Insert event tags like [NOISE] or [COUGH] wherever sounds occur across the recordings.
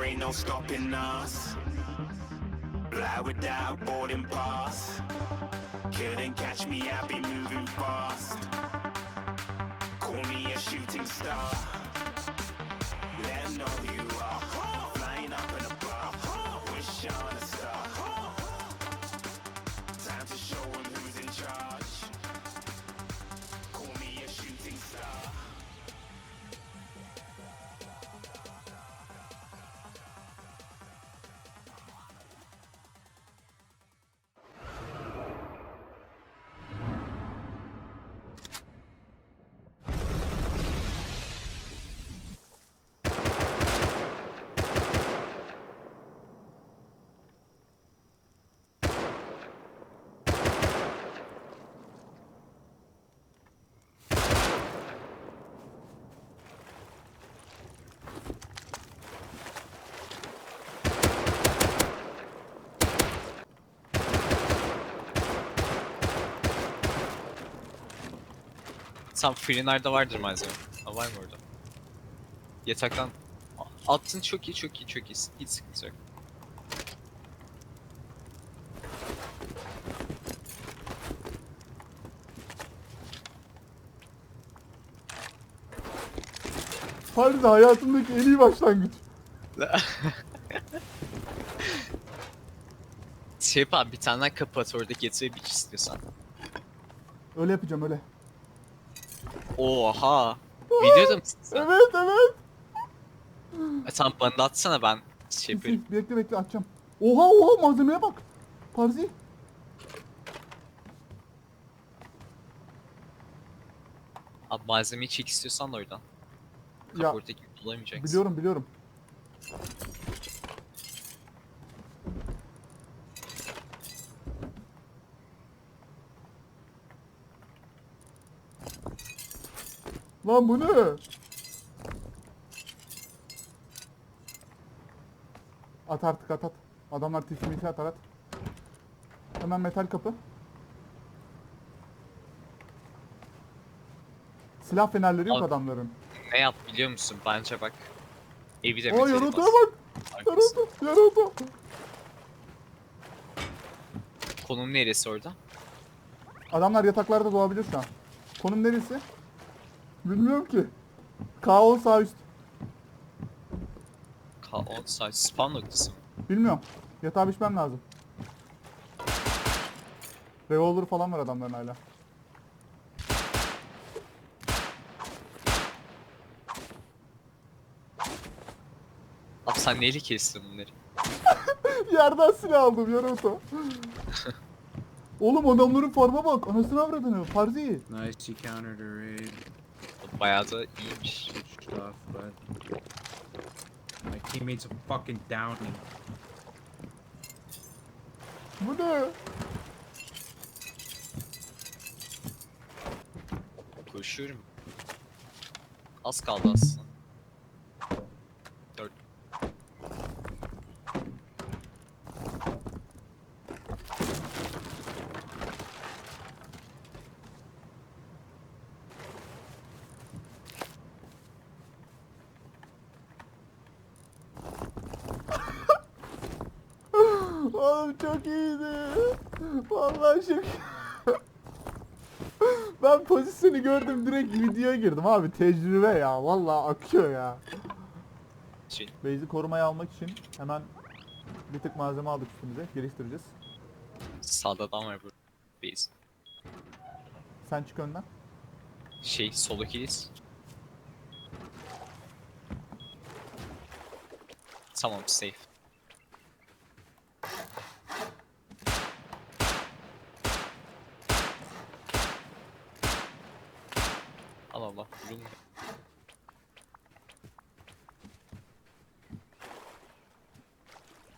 there ain't no stopping us. Fly without boarding pass. Couldn't catch me, I be moving fast. Call me a shooting star. Let know you Tam Freener'da vardır malzeme. Ha, var mı orada? Yataktan attın çok iyi çok iyi çok iyi. Hiç sıkıntı yok. Harbi hayatımdaki en iyi başlangıç. [LAUGHS] Şey yap abi bir tane daha kapat orada getir bir istiyorsan. Öyle yapacağım öyle. Oha! Videoda mısın sen? Evet evet. E, tamam bana da atsana ben şey yapayım. Bekle bekle açacağım. Oha oha malzemeye bak. Parzi. Abi malzemeyi çek istiyorsan da oradan. Ya bulamayacaksın. biliyorum biliyorum. Lan bu ne? At artık at at. Adamlar tismiti atar at. Hemen metal kapı. Silah fenerleri yok Abi- adamların. Ne yap biliyor musun? Bence bak. Evi de Aa metali yaratığa bas. bak. Arkası. Yarata. Konum neresi orada? Adamlar yataklarda doğabilir şu an. Konum neresi? Bilmiyorum ki. K10 sağ üst. Ka on saat spawn noktası mı? Bilmiyorum. Yatağa biçmem lazım. Revolver falan var adamların hala. Abi sen neyle kestin bunları? [LAUGHS] Yerden silah aldım yarata. [LAUGHS] Oğlum adamların farma bak. Anasını avradını. Farzi. Nice, you countered a raid. Bayağı da iyiymiş. Off, but my teammates are fucking down me. Bu ne? Koşuyorum. Az kaldı aslında. Dört. Oğlum iyiydi. Vallahi çok Ben pozisyonu gördüm direkt videoya girdim abi tecrübe ya vallahi akıyor ya. Şey, Base'i korumaya almak için hemen bir tık malzeme aldık üstümüze geliştireceğiz. sağda adam var burada. Base. Sen çık önden. Şey, solo kills. Tamam, safe. Allah vurulmuyor.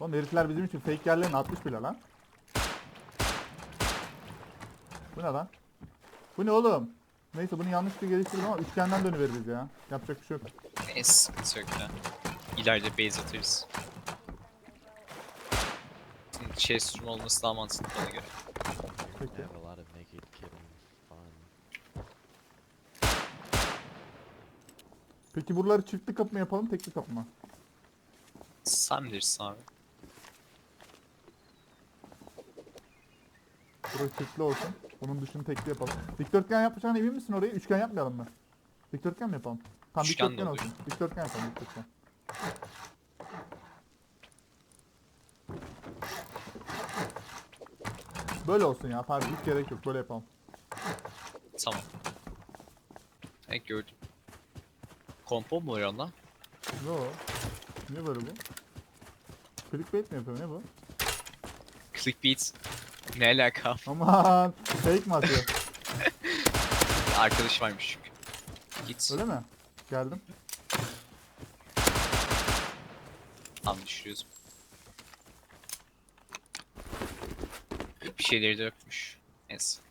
Oğlum herifler bizim için fake yerlerini atmış bile lan. Bu ne lan? Bu ne oğlum? Neyse bunu yanlışlıkla geliştirdim ama üçgenden dönüveririz ya. Yapacak bir şey yok. Neyse, sıkıntı yok ya. İleride base atarız. Chest room olması daha mantıklı bana göre. Peki. They have a lot of naked kitten Peki buraları çiftli kapı mı yapalım tekli kapı mı? Sen bilirsin abi. Burası çiftli olsun. Onun dışını tekli yapalım. Dikdörtgen yapacağına emin misin orayı? Üçgen yapmayalım mı? Dikdörtgen mi yapalım? Tamam Üçgen de dikdörtgen olur. olsun. Dikdörtgen yapalım dikdörtgen. Böyle olsun ya. Pardon hiç gerek yok. Böyle yapalım. Tamam. Evet gördüm. Kompo mu var onda? Yo. Niye böyle bu? Clickbait mi yapıyor? Ne bu? Clickbait. Ne alaka? [LAUGHS] Aman. Fake mi atıyor? Arkadaş varmış çünkü. Git. Öyle mi? Geldim. Tam düşürüyoruz. Bir şeyleri de yokmuş. Neyse.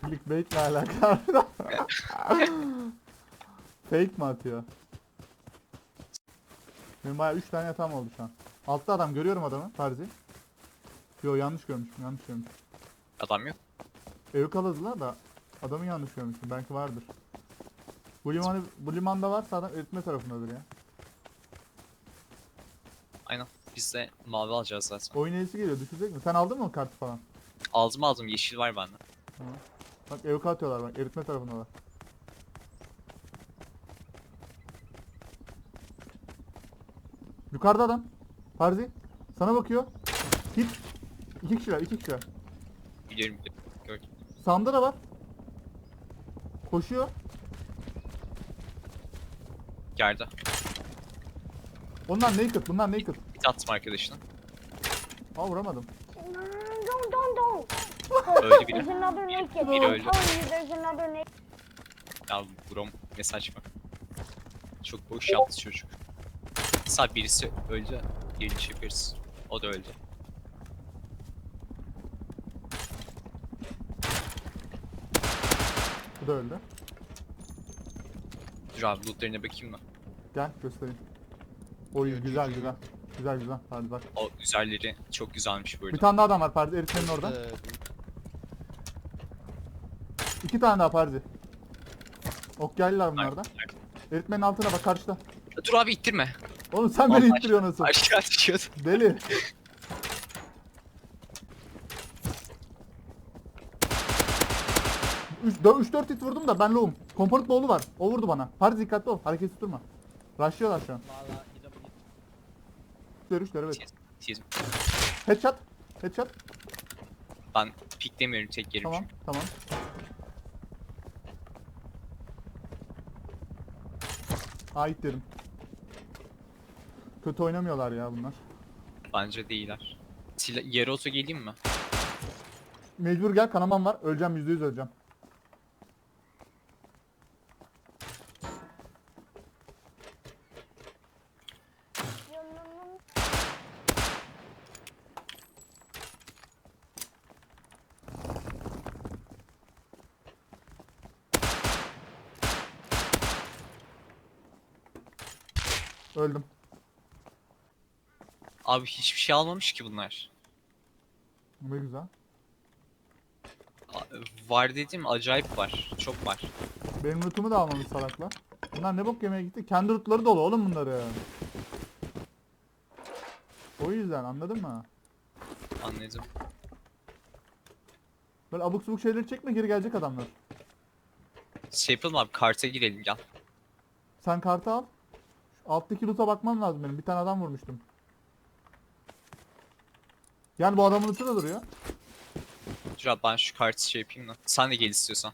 Clickbait ne alaka? [LAUGHS] [LAUGHS] Fake mi atıyor? Benim bayağı 3 tane yatağım oldu şu an. Altta adam görüyorum adamı Farzi. Yo yanlış görmüşüm yanlış görmüşüm. Adam yok. Evi kaladılar da adamı yanlış görmüşüm belki vardır. Bu limanı bu limanda varsa adam eritme tarafındadır ya. Aynen. Biz de mavi alacağız zaten. Oyun iyisi geliyor düşecek mi? Sen aldın mı kartı falan? Aldım aldım. Yeşil var bende. Bak evi atıyorlar bak eritme tarafındalar. Yukarıda adam. Farzi. Sana bakıyor. Hit. İki kişiler, iki kişiler. Biliyorum biliyorum. Gördüm. Sağımda da var. Koşuyor. Geldi. Onlar naked, bunlar naked. Bir attım arkadaşına. Aa vuramadım. Don't, don't, don't. Öldü biri. There's another naked. Biri öldü. telling you, there's another naked. Ya Brom ne saçma. Çok boş yaptı çocuk. Sağ birisi öldü. Şey yaparız. O da öldü. Bu da öldü. Dur abi lootlarına bakayım da. Gel göstereyim. Oy güzel güzel. Güzel güzel. Hadi bak. O üzerleri çok güzelmiş Bir böyle. tane daha adam var Parzi. Eritmenin orada. Uh, İki tane daha Parzi. Ok geldiler bunlardan. Eritmenin altına bak karşıda. Dur abi ittirme. Oğlum sen beni ittiriyorsun nasıl? Aşağı düşüyordu. Deli. Üç, dö- üç dört hit vurdum da ben low'um. Komponent bowl'u var. O vurdu bana. Parzi dikkatli ol. Hareket durma. Rushlıyorlar şu an. Üçler üçler evet. Tizim. Headshot. Headshot. Ben piklemiyorum tek yerim Tamam çünkü. tamam. Ait dedim. Kötü oynamıyorlar ya bunlar. Bence değiller. Sila yarı oto geleyim mi? Mecbur gel kanamam var. Öleceğim yüzde yüz öleceğim. Öldüm. Abi hiçbir şey almamış ki bunlar. Ne güzel. A- Var dediğim acayip var. Çok var. Benim lootumu da almamış salaklar. Bunlar ne bok yemeye gitti? Kendi lootları dolu oğlum bunları. O yüzden anladın mı? Anladım. Böyle abuk subuk şeyleri çekme geri gelecek adamlar. Şey yapalım abi karta girelim gel. Sen kartı al. Şu alttaki loot'a bakmam lazım benim. Bir tane adam vurmuştum. Yani bu adamın da duruyor. Dur abi ben şu kartı şey yapayım da. Sen de gel istiyorsan.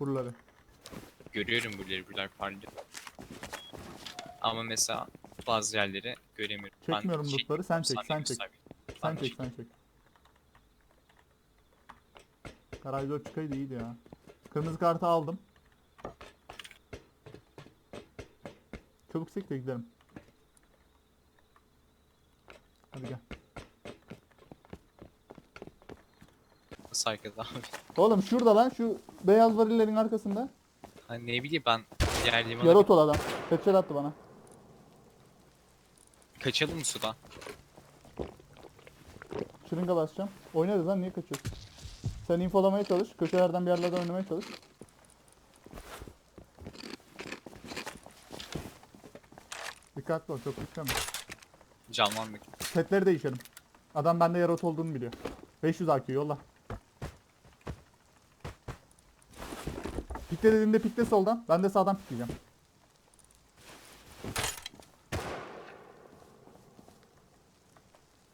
Buraları. Görüyorum buraları buralar parlıyor. Ama mesela bazı yerleri göremiyorum. Çekmiyorum şey- lootları, sen çek, sen çek. Ben Sen çek sen çek. Garajda çıkaydı iyiydi ya. Kırmızı kartı aldım. Çabuk sek de gidelim. Hadi gel. Arkada abi? Oğlum şurada lan şu beyaz varillerin arkasında. Hani ne bileyim ben diğer limana Yarı otol adam. Headshot attı bana. kaçalım mı sudan? Şırınga basacağım. Oynarız lan niye kaçıyorsun? Sen infolamaya çalış. Köşelerden bir yerlerden oynamaya çalış. Dikkat dikkatli ol çok güçleme. Canlandık. Setleri değişelim. Adam bende yarot olduğunu biliyor. 500 AQ yolla. Pikle dediğimde pikle soldan. Ben de sağdan pikleyeceğim.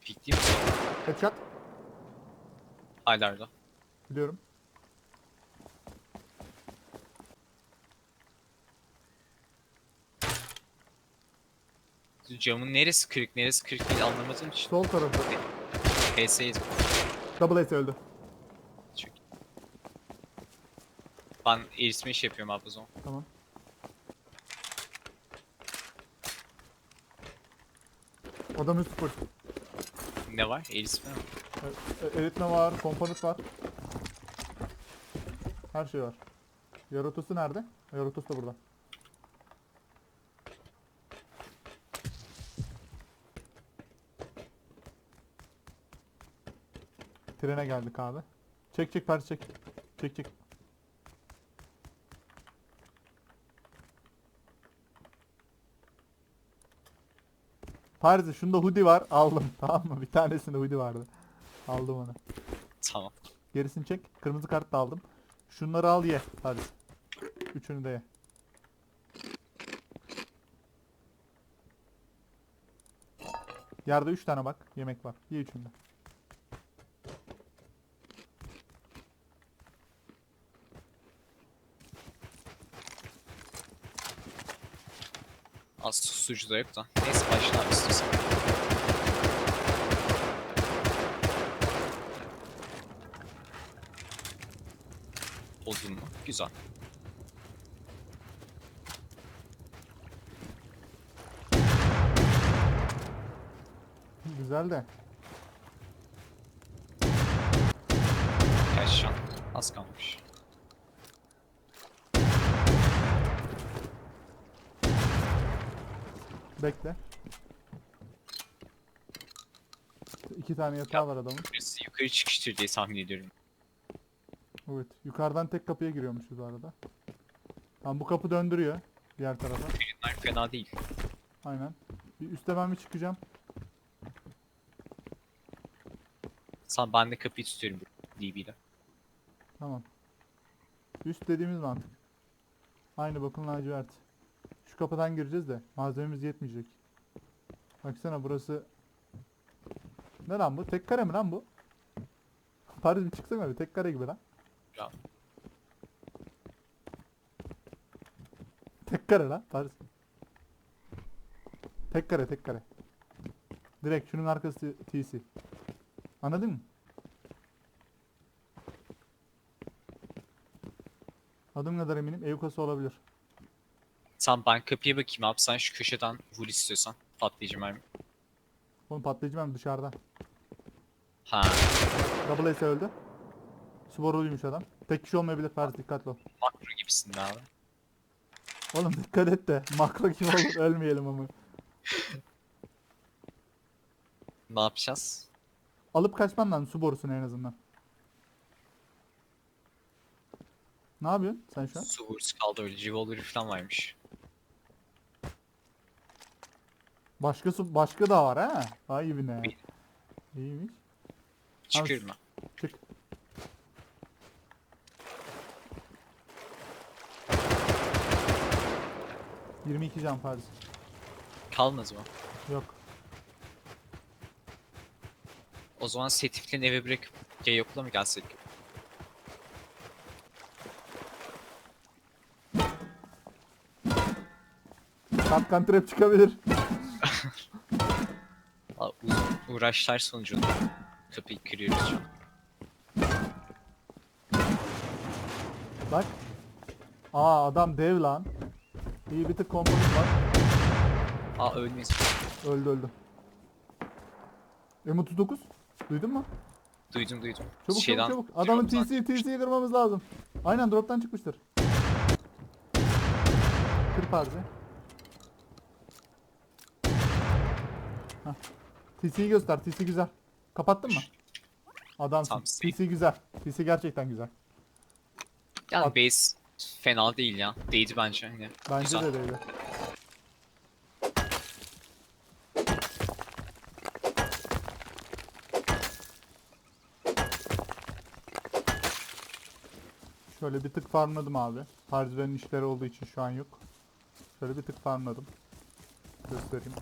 Pikleyeyim mi? Headshot. Haydar'da. Biliyorum. Camın neresi kırık neresi kırık değil anlamadığım için. Sol tarafı. PS'ydi. Double S öldü. Çok iyi. Ben eritme iş yapıyorum abi o zaman. Tamam. Adam üst full. Ne var? Eritme mi? E- eritme var, komponent var. Her şey var. Yarotusu nerede? Yarotus da burada. Trene geldik abi. Çek çek Paris çek. Çek çek. Paris'e şunda hoodie var [LAUGHS] aldım tamam mı? Bir tanesinde hoodie vardı. Aldım onu. Tamam. Gerisini çek. Kırmızı kart da aldım. Şunları al ye. Hadi. Üçünü de ye. Yerde üç tane bak. Yemek var. Ye üçünü de. Az susturucu da yok da. Neyse başla abi istiyorsan. Odun mu? Güzel. Güzel de. Gerçi şu an az kalmış. Bekle. İki tane yatağı var adamın. Birisi yukarı çıkıştır diye tahmin ediyorum. Evet. Yukarıdan tek kapıya giriyormuşuz bu arada. Tamam bu kapı döndürüyor. Diğer tarafa. Ürünler fena değil. Aynen. Bir üste ben bir çıkacağım. Sen ben de kapıyı tutuyorum DB'de. Tamam. Üst dediğimiz mantık. Aynı bakın lacivert. Şu kapıdan gireceğiz de malzememiz yetmeyecek. Baksana burası... Ne lan bu? Tek kare mi lan bu? Paris bir çıksana bir tek kare gibi lan. Ya. Tek kare lan Paris. Tek kare tek kare. Direkt şunun arkası TC. Anladın mı? Adım kadar eminim Eukası olabilir. Sen ben kapıya bakayım abi sen şu köşeden vur istiyorsan. Patlayıcı mermi. Oğlum patlayıcı ben dışarıda. Ha. Double S öldü. Subaru'ymuş adam. Tek kişi olmayabilir Paris dikkatli ol. Makro gibisin de abi. Oğlum dikkat et de makro kim olur [LAUGHS] ölmeyelim ama. Ne yapacağız? Alıp kaçman lazım su borusunu en azından. Ne yapıyorsun sen şu an? Su vurusu kaldı öyle. Revolver falan varmış. Başka su başka da var ha. Vay gibi ne. Bir- İyiymiş. Çıkıyorum ben. Çık. Yirmi iki can Paris. Kalmaz mı? Yok. O zaman setiflerini eve bırakıp ya yokla mı gelsek? Kapkan trap çıkabilir. Uğraşlar sonucunda kapıyı kırıyoruz şu an. Bak. Aa adam dev lan. İyi bir tık komponent var. Aa ölmeyiz. Öldü öldü. M39. Duydun mu? Duydum duydum. Çabuk Şeyden- çabuk çabuk. Adamın Drop'tan TC TC'yi kırmamız lazım. Aynen drop'tan çıkmıştır. Kır parzi. Hah. TC'yi göster. TC güzel. Kapattın mı? Adamsın. Tamam. TC güzel. TC gerçekten güzel. Yani At- base fena değil ya. Değdi bence. Yani. Bence güzel. de değdi. Şöyle bir tık farmladım abi. Harcıların işleri olduğu için şu an yok. Şöyle bir tık farmladım. Göstereyim.